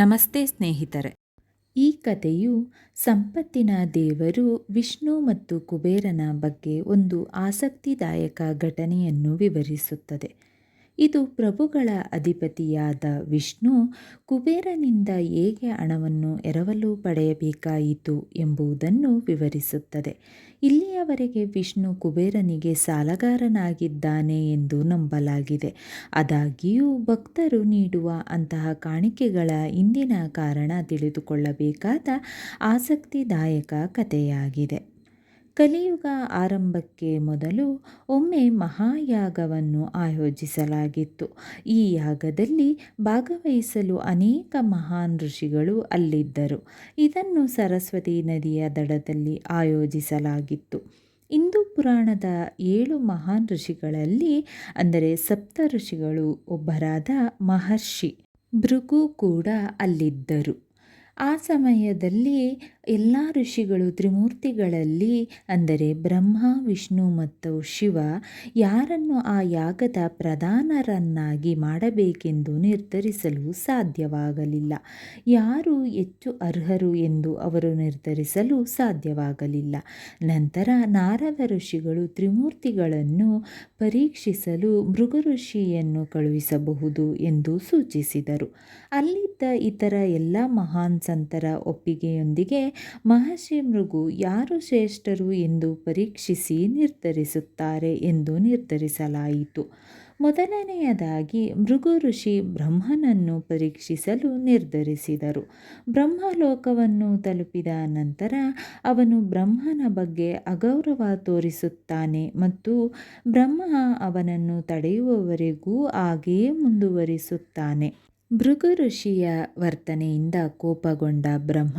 ನಮಸ್ತೆ ಸ್ನೇಹಿತರೆ. ಈ ಕಥೆಯು ಸಂಪತ್ತಿನ ದೇವರು ವಿಷ್ಣು ಮತ್ತು ಕುಬೇರನ ಬಗ್ಗೆ ಒಂದು ಆಸಕ್ತಿದಾಯಕ ಘಟನೆಯನ್ನು ವಿವರಿಸುತ್ತದೆ. ಇದು ಪ್ರಭುಗಳ ಅಧಿಪತಿಯಾದ ವಿಷ್ಣು ಕುಬೇರನಿಂದ ಹೇಗೆ ಹಣವನ್ನು ಎರವಲು ಪಡೆಯಬೇಕಾಯಿತು ಎಂಬುದನ್ನು ವಿವರಿಸುತ್ತದೆ. ಇಲ್ಲಿಯವರೆಗೆ ವಿಷ್ಣು ಕುಬೇರನಿಗೆ ಸಾಲಗಾರನಾಗಿದ್ದಾನೆ ಎಂದು ನಂಬಲಾಗಿದೆ. ಆದಾಗ್ಯೂ ಭಕ್ತರು ನೀಡುವ ಅಂತಹ ಕಾಣಿಕೆಗಳ ಹಿಂದಿನ ಕಾರಣ ತಿಳಿದುಕೊಳ್ಳಬೇಕಾದ ಆಸಕ್ತಿದಾಯಕ ಕಥೆಯಾಗಿದೆ. ಕಲಿಯುಗ ಆರಂಭಕ್ಕೆ ಮೊದಲು ಒಮ್ಮೆ ಮಹಾಯಾಗವನ್ನು ಆಯೋಜಿಸಲಾಗಿತ್ತು. ಈ ಯಾಗದಲ್ಲಿ ಭಾಗವಹಿಸಲು ಅನೇಕ ಮಹಾನ್ ಋಷಿಗಳು ಅಲ್ಲಿದ್ದರು. ಇದನ್ನು ಸರಸ್ವತಿ ನದಿಯ ದಡದಲ್ಲಿ ಆಯೋಜಿಸಲಾಗಿತ್ತು. ಹಿಂದೂ ಪುರಾಣದ ಏಳು ಮಹಾನ್ ಋಷಿಗಳಲ್ಲಿ ಅಂದರೆ ಸಪ್ತ ಋಷಿಗಳು ಒಬ್ಬರಾದ ಮಹರ್ಷಿ ಭೃಗು ಕೂಡ ಅಲ್ಲಿದ್ದರು. ಆ ಸಮಯದಲ್ಲಿ ಎಲ್ಲ ಋಷಿಗಳು ತ್ರಿಮೂರ್ತಿಗಳಲ್ಲಿ, ಅಂದರೆ ಬ್ರಹ್ಮ, ವಿಷ್ಣು ಮತ್ತು ಶಿವ, ಯಾರನ್ನು ಆ ಯಾಗದ ಪ್ರಧಾನರನ್ನಾಗಿ ಮಾಡಬೇಕೆಂದು ನಿರ್ಧರಿಸಲು ಸಾಧ್ಯವಾಗಲಿಲ್ಲ. ಯಾರು ಹೆಚ್ಚು ಅರ್ಹರು ಎಂದು ಅವರು ನಿರ್ಧರಿಸಲು ಸಾಧ್ಯವಾಗಲಿಲ್ಲ. ನಂತರ ನಾರದ ಋಷಿಗಳು ತ್ರಿಮೂರ್ತಿಗಳನ್ನು ಪರೀಕ್ಷಿಸಲು ಮೃಗ ಋಷಿಯನ್ನು ಕಳುಹಿಸಬಹುದು ಎಂದು ಸೂಚಿಸಿದರು. ಅಲ್ಲಿದ್ದ ಇತರ ಎಲ್ಲ ಮಹಾನ್ ಸಂತರ ಒಪ್ಪಿಗೆಯೊಂದಿಗೆ ಮಹರ್ಷಿ ಮೃಗು ಯಾರು ಶ್ರೇಷ್ಠರು ಎಂದು ಪರೀಕ್ಷಿಸಿ ನಿರ್ಧರಿಸುತ್ತಾರೆ ಎಂದು ನಿರ್ಧರಿಸಲಾಯಿತು. ಮೊದಲನೆಯದಾಗಿ ಮೃಗು ಋಷಿ ಬ್ರಹ್ಮನನ್ನು ಪರೀಕ್ಷಿಸಲು ನಿರ್ಧರಿಸಿದರು. ಬ್ರಹ್ಮಲೋಕವನ್ನು ತಲುಪಿದ ನಂತರ ಅವನು ಬ್ರಹ್ಮನ ಬಗ್ಗೆ ಅಗೌರವ ತೋರಿಸುತ್ತಾನೆ ಮತ್ತು ಬ್ರಹ್ಮ ಅವನನ್ನು ತಡೆಯುವವರೆಗೂ ಹಾಗೆಯೇ ಮುಂದುವರಿಸುತ್ತಾನೆ. ಭೃಗು ಋಷಿಯ ವರ್ತನೆಯಿಂದ ಕೋಪಗೊಂಡ ಬ್ರಹ್ಮ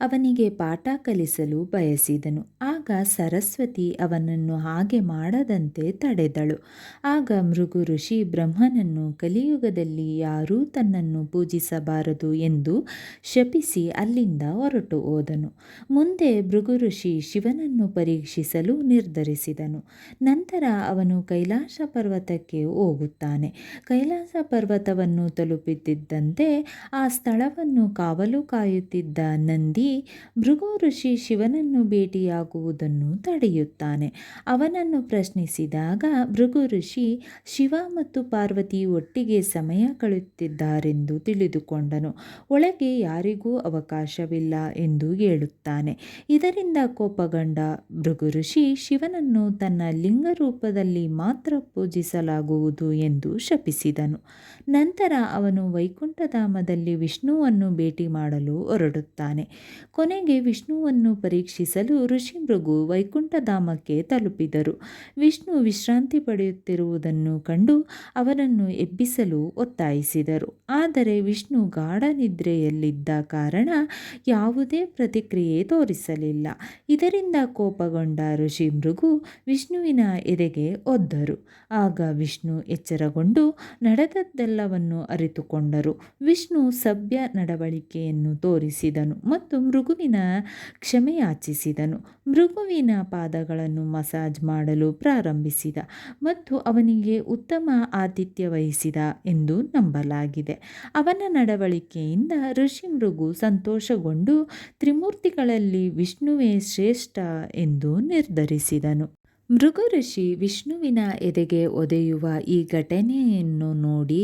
ಅವನಿಗೆ ಪಾಠ ಕಲಿಸಲು ಬಯಸಿದನು. ಆಗ ಸರಸ್ವತಿ ಅವನನ್ನು ಹಾಗೆ ಮಾಡದಂತೆ ತಡೆದಳು. ಆಗ ಮೃಗು ಋಷಿ ಬ್ರಹ್ಮನನ್ನು ಕಲಿಯುಗದಲ್ಲಿ ಯಾರೂ ತನ್ನನ್ನು ಪೂಜಿಸಬಾರದು ಎಂದು ಶಪಿಸಿ ಅಲ್ಲಿಂದ ಹೊರಟು ಹೋದನು. ಮುಂದೆ ಭೃಗು ಋಷಿ ಶಿವನನ್ನು ಪರೀಕ್ಷಿಸಲು ನಿರ್ಧರಿಸಿದನು. ನಂತರ ಅವನು ಕೈಲಾಸ ಪರ್ವತಕ್ಕೆ ಹೋಗುತ್ತಾನೆ. ಕೈಲಾಸ ಪರ್ವತವನ್ನು ತಲುಪಿದ್ದಂತೆ ಆ ಸ್ಥಳವನ್ನು ಕಾವಲು ಕಾಯುತ್ತಿದ್ದ ನಂದಿ ಮೃಗು ಋಷಿ ಶಿವನನ್ನು ಭೇಟಿಯಾಗುವುದನ್ನು ತಡೆಯುತ್ತಾನೆ. ಅವನನ್ನು ಪ್ರಶ್ನಿಸಿದಾಗ ಭೃಗು ಋಷಿ ಶಿವ ಮತ್ತು ಪಾರ್ವತಿ ಒಟ್ಟಿಗೆ ಸಮಯ ಕಳೆಯುತ್ತಿದ್ದಾರೆಂದು ತಿಳಿದುಕೊಂಡನು. ಒಳಗೆ ಯಾರಿಗೂ ಅವಕಾಶವಿಲ್ಲ ಎಂದು ಹೇಳುತ್ತಾನೆ. ಇದರಿಂದ ಕೋಪಗೊಂಡ ಭೃಗು ಋಷಿ ಶಿವನನ್ನು ತನ್ನ ಲಿಂಗ ರೂಪದಲ್ಲಿ ಮಾತ್ರ ಪೂಜಿಸಲಾಗುವುದು ಎಂದು ಶಪಿಸಿದನು. ನಂತರ ಅವನು ವೈಕುಂಠಧಾಮದಲ್ಲಿ ವಿಷ್ಣುವನ್ನು ಭೇಟಿ ಮಾಡಲು ಹೊರಡುತ್ತಾನೆ. ಕೊನೆಗೆ ವಿಷ್ಣುವನ್ನು ಪರೀಕ್ಷಿಸಲು ಋಷಿ ಮೃಗು ವೈಕುಂಠಧಾಮಕ್ಕೆ ತಲುಪಿದರು. ವಿಷ್ಣು ವಿಶ್ರಾಂತಿ ಪಡೆಯುತ್ತಿರುವುದನ್ನು ಕಂಡು ಅವರನ್ನು ಎಬ್ಬಿಸಲು ಒತ್ತಾಯಿಸಿದರು. ಆದರೆ ವಿಷ್ಣು ಗಾಢ ನಿದ್ರೆಯಲ್ಲಿದ್ದ ಕಾರಣ ಯಾವುದೇ ಪ್ರತಿಕ್ರಿಯೆ ತೋರಿಸಲಿಲ್ಲ. ಇದರಿಂದ ಕೋಪಗೊಂಡ ಋಷಿ ಮೃಗು ವಿಷ್ಣುವಿನ ಎದೆಗೆ ಒದ್ದರು. ಆಗ ವಿಷ್ಣು ಎಚ್ಚರಗೊಂಡು ನಡೆದದ್ದೆಲ್ಲವನ್ನು ಅರಿತುಕೊಂಡರು. ವಿಷ್ಣು ಸಭ್ಯ ನಡವಳಿಕೆಯನ್ನು ತೋರಿಸಿದನು ಮತ್ತು ಮೃಗುವಿನ ಕ್ಷಮೆಯಾಚಿಸಿದನು. ಮೃಗುವಿನ ಪಾದಗಳನ್ನು ಮಸಾಜ್ ಮಾಡಲು ಪ್ರಾರಂಭಿಸಿದ ಮತ್ತು ಅವನಿಗೆ ಉತ್ತಮ ಆತಿಥ್ಯ ವಹಿಸಿದ ಎಂದು ನಂಬಲಾಗಿದೆ. ಅವನ ನಡವಳಿಕೆಯಿಂದ ಋಷಿ ಮೃಗು ಸಂತೋಷಗೊಂಡು ತ್ರಿಮೂರ್ತಿಗಳಲ್ಲಿ ವಿಷ್ಣುವೇ ಶ್ರೇಷ್ಠ ಎಂದು ನಿರ್ಧರಿಸಿದನು. ಮೃಗಋಷಿ ವಿಷ್ಣುವಿನ ಎದೆಗೆ ಒದೆಯುವ ಈ ಘಟನೆಯನ್ನು ನೋಡಿ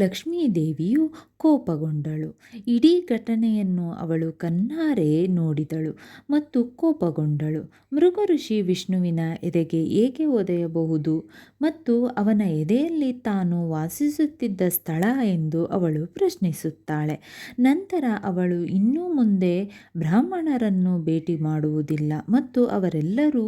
ಲಕ್ಷ್ಮೀದೇವಿಯು ಕೋಪಗೊಂಡಳು. ಇಡೀ ಘಟನೆಯನ್ನು ಅವಳು ಕಣ್ಣಾರೆ ನೋಡಿದಳು ಮತ್ತು ಕೋಪಗೊಂಡಳು. ಮೃಗ ಋಷಿ ವಿಷ್ಣುವಿನ ಎದೆಗೆ ಏಕೆ ಒದೆಯಬಹುದು ಮತ್ತು ಅವನ ಎದೆಯಲ್ಲಿ ತಾನು ವಾಸಿಸುತ್ತಿದ್ದ ಸ್ಥಳ ಎಂದು ಅವಳು ಪ್ರಶ್ನಿಸುತ್ತಾಳೆ. ನಂತರ ಅವಳು ಇನ್ನೂ ಮುಂದೆ ಬ್ರಾಹ್ಮಣರನ್ನು ಭೇಟಿ ಮಾಡುವುದಿಲ್ಲ ಮತ್ತು ಅವರೆಲ್ಲರೂ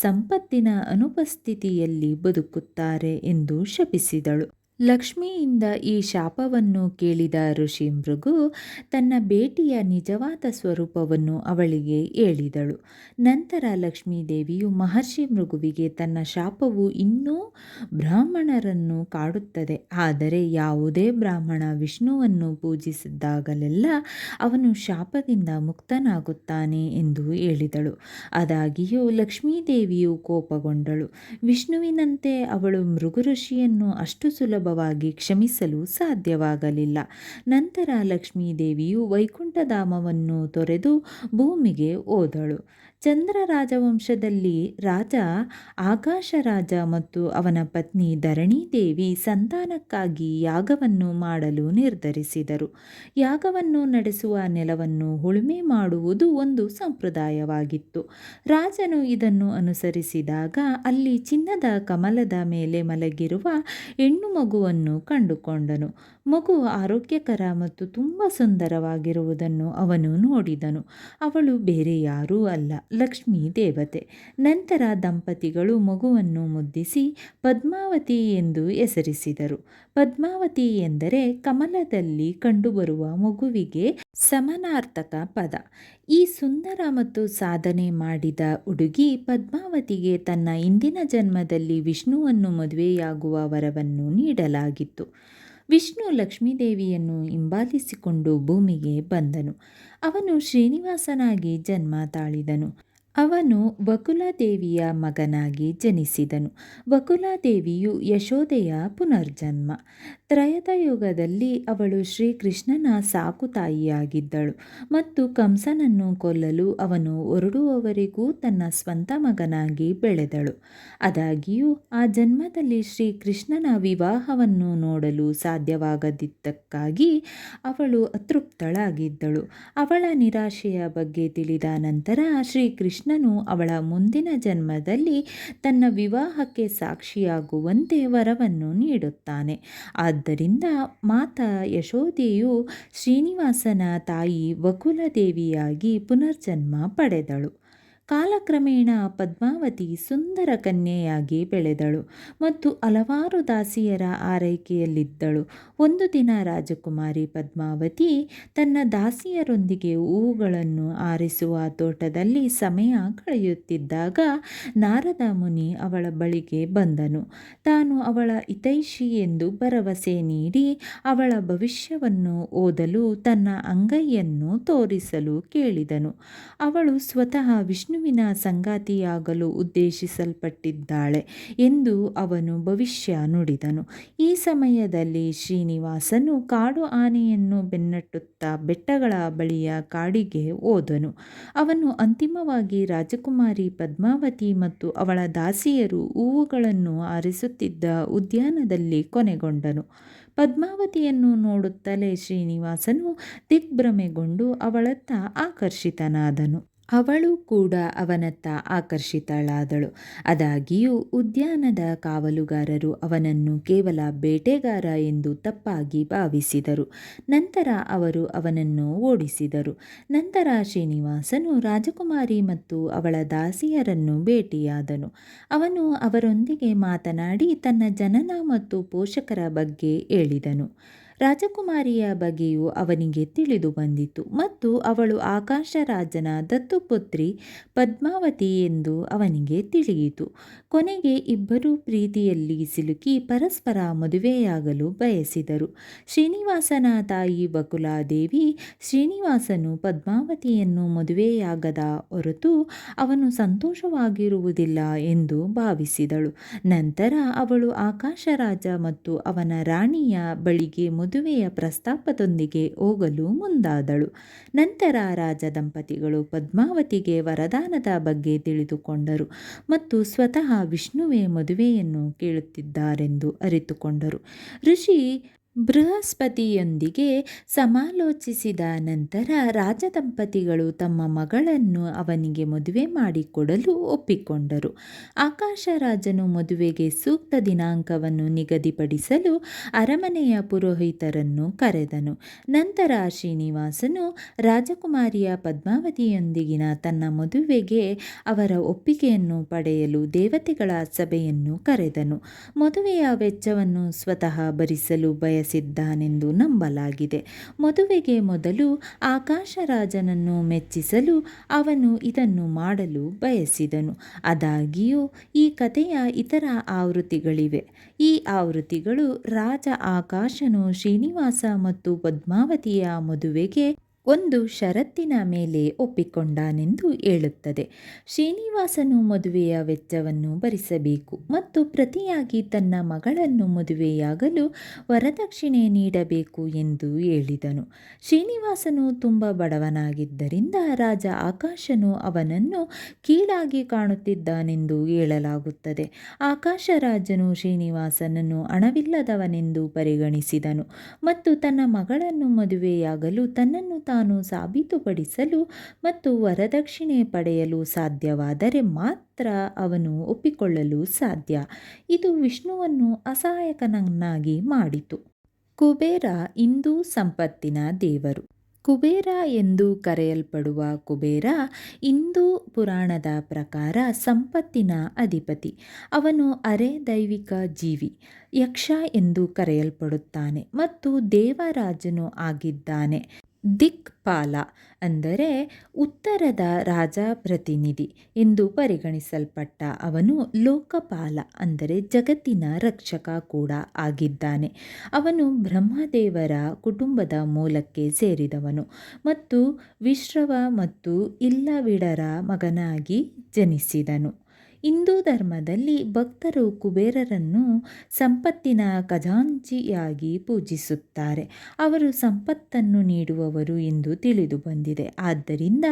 ಸಂಪತ್ತಿನ ಅನುಪಸ್ಥಿತಿಯಲ್ಲಿ ಬದುಕುತ್ತಾರೆ ಎಂದು ಶಪಿಸಿದಳು. ಲಕ್ಷ್ಮಿಯಿಂದ ಈ ಶಾಪವನ್ನು ಕೇಳಿದ ಋಷಿ ಮೃಗು ತನ್ನ ಭೇಟಿಯ ನಿಜವಾದ ಸ್ವರೂಪವನ್ನು ಅವಳಿಗೆ ಹೇಳಿದಳು. ನಂತರ ಲಕ್ಷ್ಮೀದೇವಿಯು ಮಹರ್ಷಿ ಮೃಗುವಿಗೆ ತನ್ನ ಶಾಪವು ಇನ್ನೂ ಬ್ರಾಹ್ಮಣರನ್ನು ಕಾಡುತ್ತದೆ. ಆದರೆ ಯಾವುದೇ ಬ್ರಾಹ್ಮಣ ವಿಷ್ಣುವನ್ನು ಪೂಜಿಸಿದ್ದಾಗಲೆಲ್ಲ ಅವನು ಶಾಪದಿಂದ ಮುಕ್ತನಾಗುತ್ತಾನೆ ಎಂದು ಹೇಳಿದಳು. ಆದಾಗಿಯೂ ಲಕ್ಷ್ಮೀದೇವಿಯು ಕೋಪಗೊಂಡಳು. ವಿಷ್ಣುವಿನಂತೆ ಅವಳು ಮೃಗು ಋಷಿಯನ್ನು ಅಷ್ಟು ಸುಲಭ ಸುಲಭವಾಗಿ ಕ್ಷಮಿಸಲು ಸಾಧ್ಯವಾಗಲಿಲ್ಲ. ನಂತರ ಲಕ್ಷ್ಮೀದೇವಿಯು ವೈಕುಂಠಧಾಮವನ್ನು ತೊರೆದು ಭೂಮಿಗೆ ಹೋದಳು. ಚಂದ್ರ ರಾಜವಂಶದಲ್ಲಿ ರಾಜ ಆಕಾಶ ರಾಜ ಮತ್ತು ಅವನ ಪತ್ನಿ ಧರಣಿದೇವಿ ಸಂತಾನಕ್ಕಾಗಿ ಯಾಗವನ್ನು ಮಾಡಲು ನಿರ್ಧರಿಸಿದರು. ಯಾಗವನ್ನು ನಡೆಸುವ ನೆಲವನ್ನು ಉಳುಮೆ ಮಾಡುವುದು ಒಂದು ಸಂಪ್ರದಾಯವಾಗಿತ್ತು. ರಾಜನು ಇದನ್ನು ಅನುಸರಿಸಿದಾಗ ಅಲ್ಲಿ ಚಿನ್ನದ ಕಮಲದ ಮೇಲೆ ಮಲಗಿರುವ ಹೆಣ್ಣು ಮಗುವನ್ನು ಕಂಡುಕೊಂಡನು. ಮಗು ಆರೋಗ್ಯಕರ ಮತ್ತು ತುಂಬ ಸುಂದರವಾಗಿರುವುದನ್ನು ಅವನು ನೋಡಿದನು. ಅವಳು ಬೇರೆ ಯಾರೂ ಅಲ್ಲ. ಲಕ್ಷ್ಮೀ ದೇವತೆ. ನಂತರ ದಂಪತಿಗಳು ಮಗುವನ್ನು ಮುದ್ದಿಸಿ ಪದ್ಮಾವತಿ ಎಂದು ಹೆಸರಿಸಿದರು. ಪದ್ಮಾವತಿ ಎಂದರೆ ಕಮಲದಲ್ಲಿ ಕಂಡುಬರುವ ಮಗುವಿಗೆ ಸಮನಾರ್ಥಕ ಪದ. ಈ ಸುಂದರ ಮತ್ತು ಸಾಧನೆ ಮಾಡಿದ ಹುಡುಗಿ ಪದ್ಮಾವತಿಗೆ ತನ್ನ ಇಂದಿನ ಜನ್ಮದಲ್ಲಿ ವಿಷ್ಣುವನ್ನು ಮದುವೆಯಾಗುವ ವರವನ್ನು ನೀಡಲಾಗಿತ್ತು. ವಿಷ್ಣು ಲಕ್ಷ್ಮೀದೇವಿಯನ್ನು ಹಿಂಬಾಲಿಸಿಕೊಂಡು ಭೂಮಿಗೆ ಬಂದನು. ಅವನು ಶ್ರೀನಿವಾಸನಾಗಿ ಜನ್ಮ ತಾಳಿದನು. ಅವನು ವಕುಲಾದೇವಿಯ ಮಗನಾಗಿ ಜನಿಸಿದನು. ವಕುಲಾದೇವಿಯು ಯಶೋದೆಯ ಪುನರ್ಜನ್ಮ. ತ್ರಯತಯುಗದಲ್ಲಿ ಅವಳು ಶ್ರೀಕೃಷ್ಣನ ಸಾಕು ತಾಯಿಯಾಗಿದ್ದಳು ಮತ್ತು ಕಂಸನನ್ನು ಕೊಲ್ಲಲು ಅವನು ಹೊರಡುವವರೆಗೂ ತನ್ನ ಸ್ವಂತ ಮಗನಾಗಿ ಬೆಳೆದಳು. ಆದಾಗ್ಯೂ, ಆ ಜನ್ಮದಲ್ಲಿ ಶ್ರೀಕೃಷ್ಣನ ವಿವಾಹವನ್ನು ನೋಡಲು ಸಾಧ್ಯವಾಗದಿದ್ದಕ್ಕಾಗಿ ಅವಳು ಅತೃಪ್ತಳಾಗಿದ್ದಳು. ಅವಳ ನಿರಾಶೆಯ ಬಗ್ಗೆ ತಿಳಿದ ನಂತರ ಶ್ರೀಕೃಷ್ಣನು ಅವಳ ಮುಂದಿನ ಜನ್ಮದಲ್ಲಿ ತನ್ನ ವಿವಾಹಕ್ಕೆ ಸಾಕ್ಷಿಯಾಗುವಂತೆ ವರವನ್ನು ನೀಡುತ್ತಾನೆ. ಆದ್ದರಿಂದ ಮಾತಾ ಯಶೋದೆಯು ಶ್ರೀನಿವಾಸನ ತಾಯಿ ವಕುಲದೇವಿಯಾಗಿ ಪುನರ್ಜನ್ಮ ಪಡೆದಳು. ಕಾಲಕ್ರಮೇಣ ಪದ್ಮಾವತಿ ಸುಂದರ ಕನ್ಯೆಯಾಗಿ ಬೆಳೆದಳು ಮತ್ತು ಹಲವಾರು ದಾಸಿಯರ ಆರೈಕೆಯಲ್ಲಿದ್ದಳು. ಒಂದು ದಿನ ರಾಜಕುಮಾರಿ ಪದ್ಮಾವತಿ ತನ್ನ ದಾಸಿಯರೊಂದಿಗೆ ಹೂವುಗಳನ್ನು ಆರಿಸುವ ತೋಟದಲ್ಲಿ ಸಮಯ ಕಳೆಯುತ್ತಿದ್ದಾಗ ನಾರದ ಮುನಿ ಅವಳ ಬಳಿಗೆ ಬಂದನು. ತಾನು ಅವಳ ಹಿತೈಷಿ ಎಂದು ಭರವಸೆ ನೀಡಿ ಅವಳ ಭವಿಷ್ಯವನ್ನು ಓದಲು ತನ್ನ ಅಂಗೈಯನ್ನು ತೋರಿಸಲು ಕೇಳಿದನು. ಅವಳು ಸ್ವತಃ ವಿಷ್ಣುವಿನ ಸಂಗಾತಿಯಾಗಲು ಉದ್ದೇಶಿಸಲ್ಪಟ್ಟಿದ್ದಾಳೆ ಎಂದು ಅವನು ಭವಿಷ್ಯ ನುಡಿದನು. ಈ ಸಮಯದಲ್ಲಿ ಶ್ರೀನಿವಾಸನು ಕಾಡು ಆನೆಯನ್ನು ಬೆನ್ನಟ್ಟುತ್ತಾ ಬೆಟ್ಟಗಳ ಬಳಿಯ ಕಾಡಿಗೆ ಹೋದನು. ಅವನು ಅಂತಿಮವಾಗಿ ರಾಜಕುಮಾರಿ ಪದ್ಮಾವತಿ ಮತ್ತು ಅವಳ ದಾಸಿಯರು ಹೂವುಗಳನ್ನು ಆರಿಸುತ್ತಿದ್ದ ಉದ್ಯಾನದಲ್ಲಿ ಕೊನೆಗೊಂಡನು. ಪದ್ಮಾವತಿಯನ್ನು ನೋಡುತ್ತಲೇ ಶ್ರೀನಿವಾಸನು ದಿಗ್ಭ್ರಮೆಗೊಂಡು ಅವಳತ್ತ ಆಕರ್ಷಿತನಾದನು. ಅವಳು ಕೂಡ ಅವನತ್ತ ಆಕರ್ಷಿತಳಾದಳು. ಅದಾಗಿಯೂ ಉದ್ಯಾನದ ಕಾವಲುಗಾರರು ಅವನನ್ನು ಕೇವಲ ಬೇಟೆಗಾರ ಎಂದು ತಪ್ಪಾಗಿ ಭಾವಿಸಿದರು. ನಂತರ ಅವರು ಅವನನ್ನು ಓಡಿಸಿದರು. ನಂತರ ಶ್ರೀನಿವಾಸನು ರಾಜಕುಮಾರಿ ಮತ್ತು ಅವಳ ದಾಸಿಯರನ್ನು ಭೇಟಿಯಾದನು. ಅವನು ಅವರೊಂದಿಗೆ ಮಾತನಾಡಿ ತನ್ನ ಜನನ ಮತ್ತು ಪೋಷಕರ ಬಗ್ಗೆ ಹೇಳಿದನು. ರಾಜಕುಮಾರಿಯ ಬಗ್ಗೆಯೂ ಅವನಿಗೆ ತಿಳಿದು ಬಂದಿತು ಮತ್ತು ಅವಳು ಆಕಾಶರಾಜನ ದತ್ತುಪುತ್ರಿ ಪದ್ಮಾವತಿ ಎಂದು ಅವನಿಗೆ ತಿಳಿಯಿತು. ಕೊನೆಗೆ ಇಬ್ಬರೂ ಪ್ರೀತಿಯಲ್ಲಿ ಸಿಲುಕಿ ಪರಸ್ಪರ ಮದುವೆಯಾಗಲು ಬಯಸಿದರು. ಶ್ರೀನಿವಾಸನ ತಾಯಿ ಬಕುಲಾದೇವಿ ಶ್ರೀನಿವಾಸನು ಪದ್ಮಾವತಿಯನ್ನು ಮದುವೆಯಾಗದ ಹೊರತು ಅವನು ಸಂತೋಷವಾಗಿರುವುದಿಲ್ಲ ಎಂದು ಭಾವಿಸಿದಳು. ನಂತರ ಅವಳು ಆಕಾಶರಾಜ ಮತ್ತು ಅವನ ರಾಣಿಯ ಬಳಿಗೆ ಮದುವೆಯ ಪ್ರಸ್ತಾಪದೊಂದಿಗೆ ಹೋಗಲು ಮುಂದಾದಳು. ನಂತರ ರಾಜ ದಂಪತಿಗಳು ಪದ್ಮಾವತಿಗೆ ವರದಾನದ ಬಗ್ಗೆ ತಿಳಿದುಕೊಂಡರು ಮತ್ತು ಸ್ವತಃ ವಿಷ್ಣುವೇ ಮದುವೆಯನ್ನು ಕೇಳುತ್ತಿದ್ದಾರೆಂದು ಅರಿತುಕೊಂಡರು. ಋಷಿ ಬೃಹಸ್ಪತಿಯೊಂದಿಗೆ ಸಮಾಲೋಚಿಸಿದ ನಂತರ ರಾಜದಂಪತಿಗಳು ತಮ್ಮ ಮಗಳನ್ನು ಅವನಿಗೆ ಮದುವೆ ಮಾಡಿಕೊಡಲು ಒಪ್ಪಿಕೊಂಡರು. ಆಕಾಶರಾಜನು ಮದುವೆಗೆ ಸೂಕ್ತ ದಿನಾಂಕವನ್ನು ನಿಗದಿಪಡಿಸಲು ಅರಮನೆಯ ಪುರೋಹಿತರನ್ನು ಕರೆದನು. ನಂತರ ಶ್ರೀನಿವಾಸನು ರಾಜಕುಮಾರಿಯ ಪದ್ಮಾವತಿಯೊಂದಿಗಿನ ತನ್ನ ಮದುವೆಗೆ ಅವರ ಒಪ್ಪಿಗೆಯನ್ನು ಪಡೆಯಲು ದೇವತೆಗಳ ಸಭೆಯನ್ನು ಕರೆದನು. ಮದುವೆಯ ವೆಚ್ಚವನ್ನು ಸ್ವತಃ ಭರಿಸಲು ಬಯಸಿದ್ದಾನೆಂದು ನಂಬಲಾಗಿದೆ. ಮದುವೆಗೆ ಮೊದಲು ಆಕಾಶರಾಜನನ್ನು ಮೆಚ್ಚಿಸಲು ಅವನು ಇದನ್ನು ಮಾಡಲು ಬಯಸಿದನು. ಆದಾಗಿಯೂ, ಈ ಕಥೆಯ ಇತರ ಆವೃತ್ತಿಗಳಿವೆ. ಈ ಆವೃತ್ತಿಗಳು ರಾಜ ಆಕಾಶನು ಶ್ರೀನಿವಾಸ ಮತ್ತು ಪದ್ಮಾವತಿಯ ಮದುವೆಗೆ ಒಂದು ಷರತ್ತಿನ ಮೇಲೆ ಒಪ್ಪಿಕೊಂಡಾನೆಂದು ಹೇಳುತ್ತದೆ. ಶ್ರೀನಿವಾಸನು ಮದುವೆಯ ವೆಚ್ಚವನ್ನು ಭರಿಸಬೇಕು ಮತ್ತು ಪ್ರತಿಯಾಗಿ ತನ್ನ ಮಗಳನ್ನು ಮದುವೆಯಾಗಲು ವರದಕ್ಷಿಣೆ ನೀಡಬೇಕು ಎಂದು ಹೇಳಿದನು. ಶ್ರೀನಿವಾಸನು ತುಂಬ ಬಡವನಾಗಿದ್ದರಿಂದ ರಾಜ ಆಕಾಶನು ಅವನನ್ನು ಕೀಳಾಗಿ ಕಾಣುತ್ತಿದ್ದಾನೆಂದು ಹೇಳಲಾಗುತ್ತದೆ. ಆಕಾಶ ರಾಜನು ಶ್ರೀನಿವಾಸನನ್ನು ಹಣವಿಲ್ಲದವನೆಂದು ಪರಿಗಣಿಸಿದನು ಮತ್ತು ತನ್ನ ಮಗಳನ್ನು ಮದುವೆಯಾಗಲು ತನ್ನನ್ನು ತಾನು ಸಾಬೀತುಪಡಿಸಲು ಮತ್ತು ವರದಕ್ಷಿಣೆ ಪಡೆಯಲು ಸಾಧ್ಯವಾದರೆ ಮಾತ್ರ ಅವನು ಒಪ್ಪಿಕೊಳ್ಳಲು ಸಾಧ್ಯ. ಇದು ವಿಷ್ಣುವನ್ನು ಅಸಹಾಯಕನನ್ನಾಗಿ ಮಾಡಿತು. ಕುಬೇರ ಇಂದು ಸಂಪತ್ತಿನ ದೇವರು. ಕುಬೇರ ಎಂದು ಕರೆಯಲ್ಪಡುವ ಕುಬೇರ ಹಿಂದೂ ಪುರಾಣದ ಪ್ರಕಾರ ಸಂಪತ್ತಿನ ಅಧಿಪತಿ. ಅವನು ಅರೆ ದೈವಿಕ ಜೀವಿ, ಯಕ್ಷ ಎಂದು ಕರೆಯಲ್ಪಡುತ್ತಾನೆ ಮತ್ತು ದೇವರಾಜನು ಆಗಿದ್ದಾನೆ. ದಿಕ್ಪಾಲ ಅಂದರೆ ಉತ್ತರದ ರಾಜ ಪ್ರತಿನಿಧಿ ಎಂದು ಪರಿಗಣಿಸಲ್ಪಟ್ಟ ಅವನು ಲೋಕಪಾಲ ಅಂದರೆ ಜಗತ್ತಿನ ರಕ್ಷಕ ಕೂಡ ಆಗಿದ್ದಾನೆ. ಅವನು ಬ್ರಹ್ಮದೇವರ ಕುಟುಂಬದ ಮೂಲಕ್ಕೆ ಸೇರಿದವನು ಮತ್ತು ವಿಶ್ರವ ಮತ್ತು ಇಲ್ಲವಿಡರ ಮಗನಾಗಿ ಜನಿಸಿದನು. ಹಿಂದೂ ಧರ್ಮದಲ್ಲಿ ಭಕ್ತರು ಕುಬೇರರನ್ನು ಸಂಪತ್ತಿನ ಖಜಾಂಚಿಯಾಗಿ ಪೂಜಿಸುತ್ತಾರೆ. ಅವರು ಸಂಪತ್ತನ್ನು ನೀಡುವವರು ಎಂದು ತಿಳಿದು ಬಂದಿದೆ. ಆದ್ದರಿಂದ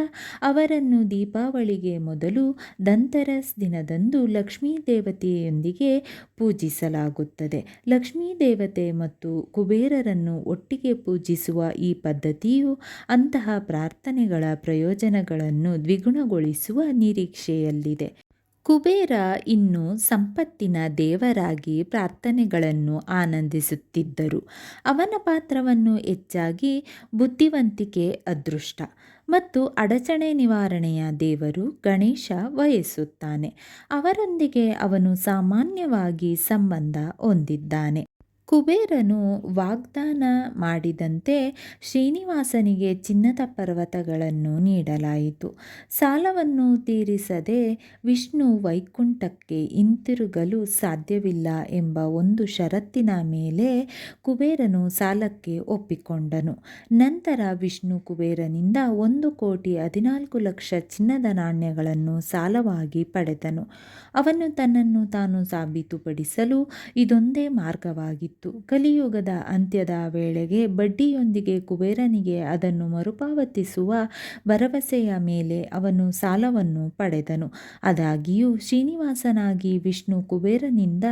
ಅವರನ್ನು ದೀಪಾವಳಿಗೆ ಮೊದಲು ದಂತರಸ್ ದಿನದಂದು ಲಕ್ಷ್ಮೀ ದೇವತೆಯೊಂದಿಗೆ ಪೂಜಿಸಲಾಗುತ್ತದೆ. ಲಕ್ಷ್ಮೀ ದೇವತೆ ಮತ್ತು ಕುಬೇರರನ್ನು ಒಟ್ಟಿಗೆ ಪೂಜಿಸುವ ಈ ಪದ್ಧತಿಯು ಅಂತಹ ಪ್ರಾರ್ಥನೆಗಳ ಪ್ರಯೋಜನಗಳನ್ನು ದ್ವಿಗುಣಗೊಳಿಸುವ ನಿರೀಕ್ಷೆಯಲ್ಲಿದೆ. ಕುಬೇರ ಇನ್ನು ಸಂಪತ್ತಿನ ದೇವರಾಗಿ ಪ್ರಾರ್ಥನೆಗಳನ್ನು ಆನಂದಿಸುತ್ತಿದ್ದರು. ಅವನ ಪಾತ್ರವನ್ನು ಹೆಚ್ಚಾಗಿ ಬುದ್ಧಿವಂತಿಕೆ, ಅದೃಷ್ಟ ಮತ್ತು ಅಡಚಣೆ ನಿವಾರಣೆಯ ದೇವರು ಗಣೇಶ ವಹಿಸುತ್ತಾನೆ ಅವರೊಂದಿಗೆ ಅವನು ಸಾಮಾನ್ಯವಾಗಿ ಸಂಬಂಧ ಹೊಂದಿದ್ದಾನೆ. ಕುಬೇರನು ವಾಗ್ದಾನ ಮಾಡಿದಂತೆ ಶ್ರೀನಿವಾಸನಿಗೆ ಚಿನ್ನದ ಪರ್ವತಗಳನ್ನು ನೀಡಲಾಯಿತು. ಸಾಲವನ್ನು ತೀರಿಸದೆ ವಿಷ್ಣು ವೈಕುಂಠಕ್ಕೆ ಹಿಂತಿರುಗಲು ಸಾಧ್ಯವಿಲ್ಲ ಎಂಬ ಒಂದು ಷರತ್ತಿನ ಮೇಲೆ ಕುಬೇರನು ಸಾಲಕ್ಕೆ ಒಪ್ಪಿಕೊಂಡನು. ನಂತರ ವಿಷ್ಣು ಕುಬೇರನಿಂದ ಒಂದು ಕೋಟಿ ಹದಿನಾಲ್ಕು ಲಕ್ಷ ಚಿನ್ನದ ನಾಣ್ಯಗಳನ್ನು ಸಾಲವಾಗಿ ಪಡೆದನು. ಅವನು ತನ್ನನ್ನು ತಾನು ಸಾಬೀತುಪಡಿಸಲು ಇದೊಂದೇ ಮಾರ್ಗವಾಗಿತ್ತು. ಕಲಿಯುಗದ ಅಂತ್ಯದ ವೇಳೆಗೆ ಬಡ್ಡಿಯೊಂದಿಗೆ ಕುಬೇರನಿಗೆ ಅದನ್ನು ಮರುಪಾವತಿಸುವ ಭರವಸೆಯ ಮೇಲೆ ಅವನು ಸಾಲವನ್ನು ಪಡೆದನು. ಅದಾಗಿಯೂ ಶ್ರೀನಿವಾಸನಾಗಿ ವಿಷ್ಣು ಕುಬೇರನಿಂದ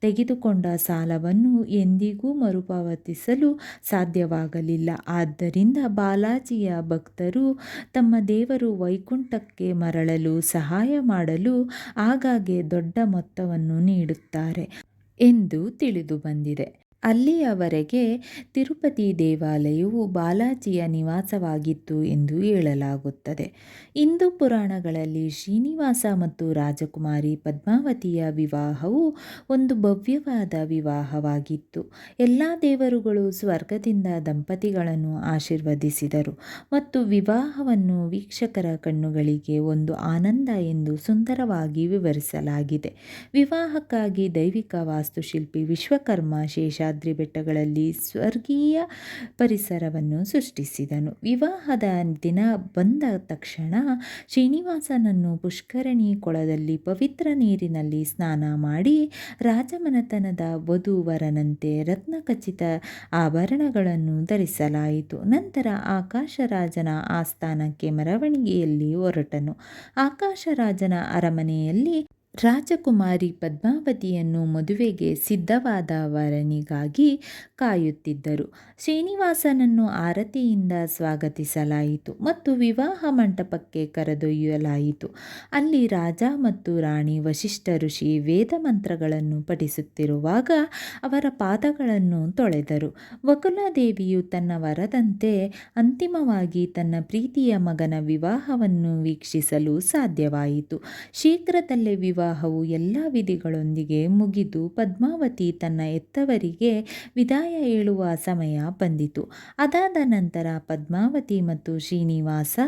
ತೆಗೆದುಕೊಂಡ ಸಾಲವನ್ನು ಎಂದಿಗೂ ಮರುಪಾವತಿಸಲು ಸಾಧ್ಯವಾಗಲಿಲ್ಲ. ಆದ್ದರಿಂದ ಬಾಲಾಜಿಯ ಭಕ್ತರು ತಮ್ಮ ದೇವರು ವೈಕುಂಠಕ್ಕೆ ಮರಳಲು ಸಹಾಯ ಮಾಡಲು ಆಗಾಗ್ಗೆ ದೊಡ್ಡ ಮೊತ್ತವನ್ನು ನೀಡುತ್ತಾರೆ. ಎಂದು ತಿಳಿದುಬಂದಿದೆ ಅಲ್ಲಿಯವರೆಗೆ ತಿರುಪತಿ ದೇವಾಲಯವು ಬಾಲಾಜಿಯ ನಿವಾಸವಾಗಿತ್ತು ಎಂದು ಹೇಳಲಾಗುತ್ತದೆ. ಹಿಂದೂ ಪುರಾಣಗಳಲ್ಲಿ ಶ್ರೀನಿವಾಸ ಮತ್ತು ರಾಜಕುಮಾರಿ ಪದ್ಮಾವತಿಯ ವಿವಾಹವು ಒಂದು ಭವ್ಯವಾದ ವಿವಾಹವಾಗಿತ್ತು. ಎಲ್ಲ ದೇವರುಗಳು ಸ್ವರ್ಗದಿಂದ ದಂಪತಿಗಳನ್ನು ಆಶೀರ್ವದಿಸಿದರು ಮತ್ತು ವಿವಾಹವನ್ನು ವೀಕ್ಷಕರ ಕಣ್ಣುಗಳಿಗೆ ಒಂದು ಆನಂದ ಎಂದು ಸುಂದರವಾಗಿ ವಿವರಿಸಲಾಗಿದೆ. ವಿವಾಹಕ್ಕಾಗಿ ದೈವಿಕ ವಾಸ್ತುಶಿಲ್ಪಿ ವಿಶ್ವಕರ್ಮ ಶೇಷಾದ್ರಿ ಬೆಟ್ಟಗಳಲ್ಲಿ ಸ್ವರ್ಗೀಯ ಪರಿಸರವನ್ನು ಸೃಷ್ಟಿಸಿದನು. ವಿವಾಹದ ದಿನ ಬಂದ ತಕ್ಷಣ ಶ್ರೀನಿವಾಸನನ್ನು ಪುಷ್ಕರಣಿ ಕೊಳದಲ್ಲಿ ಪವಿತ್ರ ನೀರಿನಲ್ಲಿ ಸ್ನಾನ ಮಾಡಿ ರಾಜಮನೆತನದ ರತ್ನ ರತ್ನಖಚಿತ ಆಭರಣಗಳನ್ನು ಧರಿಸಲಾಯಿತು. ನಂತರ ಆಕಾಶರಾಜನ ಆಸ್ಥಾನಕ್ಕೆ ಮೆರವಣಿಗೆಯಲ್ಲಿ ಹೊರಟನು. ಆಕಾಶರಾಜನ ಅರಮನೆಯಲ್ಲಿ ರಾಜಕುಮಾರಿ ಪದ್ಮಾವತಿಯನ್ನು ಮದುವೆಗೆ ಸಿದ್ಧವಾದ ವರನಿಗಾಗಿ ಕಾಯುತ್ತಿದ್ದರು. ಶ್ರೀನಿವಾಸನನ್ನು ಆರತಿಯಿಂದ ಸ್ವಾಗತಿಸಲಾಯಿತು ಮತ್ತು ವಿವಾಹ ಮಂಟಪಕ್ಕೆ ಕರೆದೊಯ್ಯಲಾಯಿತು. ಅಲ್ಲಿ ರಾಜ ಮತ್ತು ರಾಣಿ ವಶಿಷ್ಠ ಋಷಿ ವೇದ ಮಂತ್ರಗಳನ್ನು ಪಠಿಸುತ್ತಿರುವಾಗ ಅವರ ಪಾದಗಳನ್ನು ತೊಳೆದರು. ವಕುಲಾದೇವಿಯು ತನ್ನ ವರದಂತೆ ಅಂತಿಮವಾಗಿ ತನ್ನ ಪ್ರೀತಿಯ ಮಗನ ವಿವಾಹವನ್ನು ವೀಕ್ಷಿಸಲು ಸಾಧ್ಯವಾಯಿತು. ಶೀಘ್ರದಲ್ಲೇ ವಿವಾಹ ವಿವಾಹವು ಎಲ್ಲ ವಿಧಿಗಳೊಂದಿಗೆ ಮುಗಿದು ಪದ್ಮಾವತಿ ತನ್ನ ಎತ್ತವರಿಗೆ ವಿದಾಯ ಹೇಳುವ ಸಮಯ ಬಂದಿತು. ಅದಾದ ನಂತರ ಪದ್ಮಾವತಿ ಮತ್ತು ಶ್ರೀನಿವಾಸ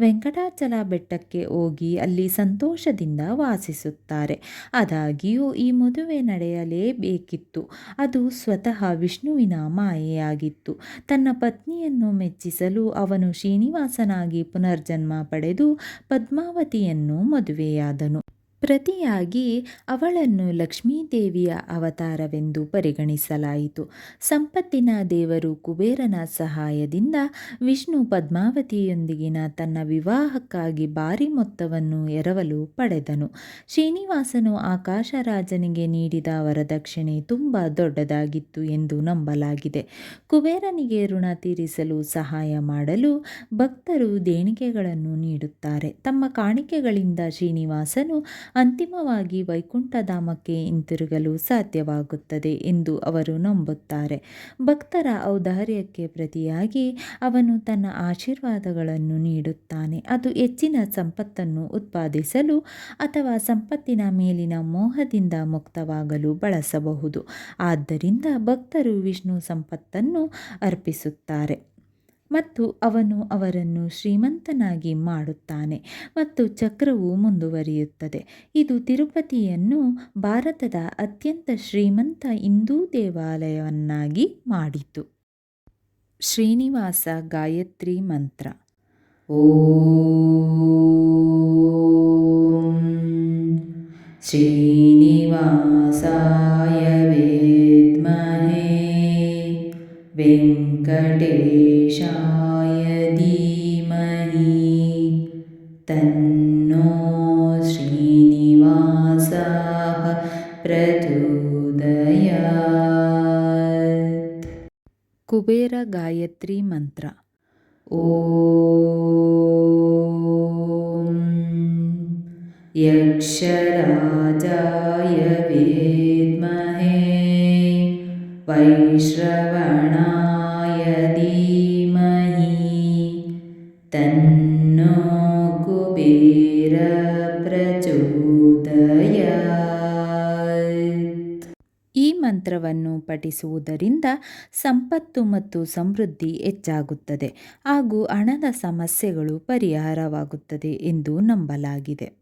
ವೆಂಕಟಾಚಲ ಬೆಟ್ಟಕ್ಕೆ ಹೋಗಿ ಅಲ್ಲಿ ಸಂತೋಷದಿಂದ ವಾಸಿಸುತ್ತಾರೆ. ಆದಾಗ್ಯೂ ಈ ಮದುವೆ ನಡೆಯಲೇಬೇಕಿತ್ತು. ಅದು ಸ್ವತಃ ವಿಷ್ಣುವಿನ ಮಾಯೆಯಾಗಿತ್ತು. ತನ್ನ ಪತ್ನಿಯನ್ನು ಮೆಚ್ಚಿಸಲು ಅವನು ಶ್ರೀನಿವಾಸನಾಗಿ ಪುನರ್ಜನ್ಮ ಪಡೆದು ಪದ್ಮಾವತಿಯನ್ನು ಮದುವೆಯಾದನು. ಪ್ರತಿಯಾಗಿ ಅವಳನ್ನು ಲಕ್ಷ್ಮೀದೇವಿಯ ಅವತಾರವೆಂದು ಪರಿಗಣಿಸಲಾಯಿತು. ಸಂಪತ್ತಿನ ದೇವರು ಕುಬೇರನ ಸಹಾಯದಿಂದ ವಿಷ್ಣು ಪದ್ಮಾವತಿಯೊಂದಿಗಿನ ತನ್ನ ವಿವಾಹಕ್ಕಾಗಿ ಭಾರಿ ಮೊತ್ತವನ್ನು ಎರವಲು ಪಡೆದನು. ಶ್ರೀನಿವಾಸನು ಆಕಾಶರಾಜನಿಗೆ ನೀಡಿದ ವರದಕ್ಷಿಣೆ ತುಂಬ ದೊಡ್ಡದಾಗಿತ್ತು ಎಂದು ನಂಬಲಾಗಿದೆ. ಕುಬೇರನಿಗೆ ಋಣ ತೀರಿಸಲು ಸಹಾಯ ಮಾಡಲು ಭಕ್ತರು ದೇಣಿಗೆಗಳನ್ನು ನೀಡುತ್ತಾರೆ. ತಮ್ಮ ಕಾಣಿಕೆಗಳಿಂದ ಶ್ರೀನಿವಾಸನು ಅಂತಿಮವಾಗಿ ವೈಕುಂಠಧಾಮಕ್ಕೆ ಹಿಂತಿರುಗಲು ಸಾಧ್ಯವಾಗುತ್ತದೆ ಎಂದು ಅವರು ನಂಬುತ್ತಾರೆ. ಭಕ್ತರ ಔದಾರ್ಯಕ್ಕೆ ಪ್ರತಿಯಾಗಿ ಅವನು ತನ್ನ ಆಶೀರ್ವಾದಗಳನ್ನು ನೀಡುತ್ತಾನೆ. ಅದು ಹೆಚ್ಚಿನ ಸಂಪತ್ತನ್ನು ಉತ್ಪಾದಿಸಲು ಅಥವಾ ಸಂಪತ್ತಿನ ಮೇಲಿನ ಮೋಹದಿಂದ ಮುಕ್ತವಾಗಲು ಬಳಸಬಹುದು. ಆದ್ದರಿಂದ ಭಕ್ತರು ವಿಷ್ಣು ಸಂಪತ್ತನ್ನು ಅರ್ಪಿಸುತ್ತಾರೆ. ಮತ್ತು ಅವನು ಅವರನ್ನು ಶ್ರೀಮಂತನಾಗಿ ಮಾಡುತ್ತಾನೆ ಮತ್ತು ಚಕ್ರವು ಮುಂದುವರಿಯುತ್ತದೆ. ಇದು ತಿರುಪತಿಯನ್ನು ಭಾರತದ ಅತ್ಯಂತ ಶ್ರೀಮಂತ ಹಿಂದೂ ದೇವಾಲಯವನ್ನಾಗಿ ಮಾಡಿತು. ಶ್ರೀನಿವಾಸ ಗಾಯತ್ರಿ ಮಂತ್ರ. ಓಂ ಶ್ರೀನಿವಾಸಾಯ ವೇದ್ಮಹೇ. वेङ्कटेशाय धीमहि। तन्नो श्रीनिवासाः प्रचोदयात्। कुबेरगायत्रीमन्त्र ॐ यक्षराजाय वेद्महे। वैश्रवणा ಧೀಮಹಿ, ತನ್ನೋ ಕುಬೇರ ಪ್ರಚೋದಯಾತ್. ಈ ಮಂತ್ರವನ್ನು ಪಠಿಸುವುದರಿಂದ ಸಂಪತ್ತು ಮತ್ತು ಸಮೃದ್ಧಿ ಹೆಚ್ಚಾಗುತ್ತದೆ ಹಾಗೂ ಹಣದ ಸಮಸ್ಯೆಗಳು ಪರಿಹಾರವಾಗುತ್ತದೆ ಎಂದು ನಂಬಲಾಗಿದೆ.